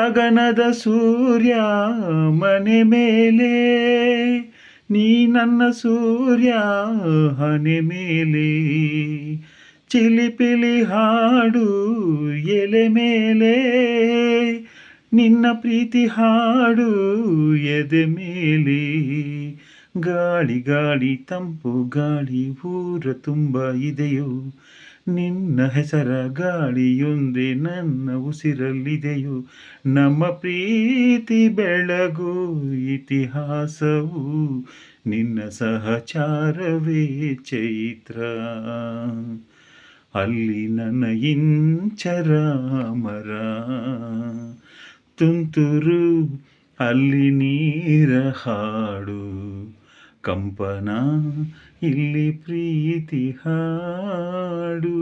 ಗಗನದ ಸೂರ್ಯ ಮನೆ ಮೇಲೆ, ನೀ ನನ್ನ ಸೂರ್ಯ ಹನೆ ಮೇಲೆ. ಚಿಲಿಪಿಲಿ ಹಾಡು ಎಲೆ ಮೇಲೆ, ನಿನ್ನ ಪ್ರೀತಿ ಹಾಡು ಎದೆ ಮೇಲೆ. ಗಾಳಿ ಗಾಳಿ, ತಂಪು, ಗಾಳಿ, ಊರ ತುಂಬ ಇದೆಯೋ ನಿನ್ನ ಹೆಸರ ಗಾಳಿಯೊಂದೇ ನನ್ನ ಉಸಿರಲ್ಲಿದೆಯೋ. ನಮ್ಮ ಪ್ರೀತಿ ಬೆಳಗು ಇತಿಹಾಸವು. ನಿನ್ನ ಸಹಚಾರವೇ ಚೈತ್ರ. ಅಲ್ಲಿ ನನ್ನ ಇಂಚರ ಮರ. ತುಂತುರು, ಅಲ್ಲಿ ನೀರ ಹಾಡು. ಕಂಪನ ಇಲ್ಲಿ ಪ್ರೀತಿ ಹಾಡು.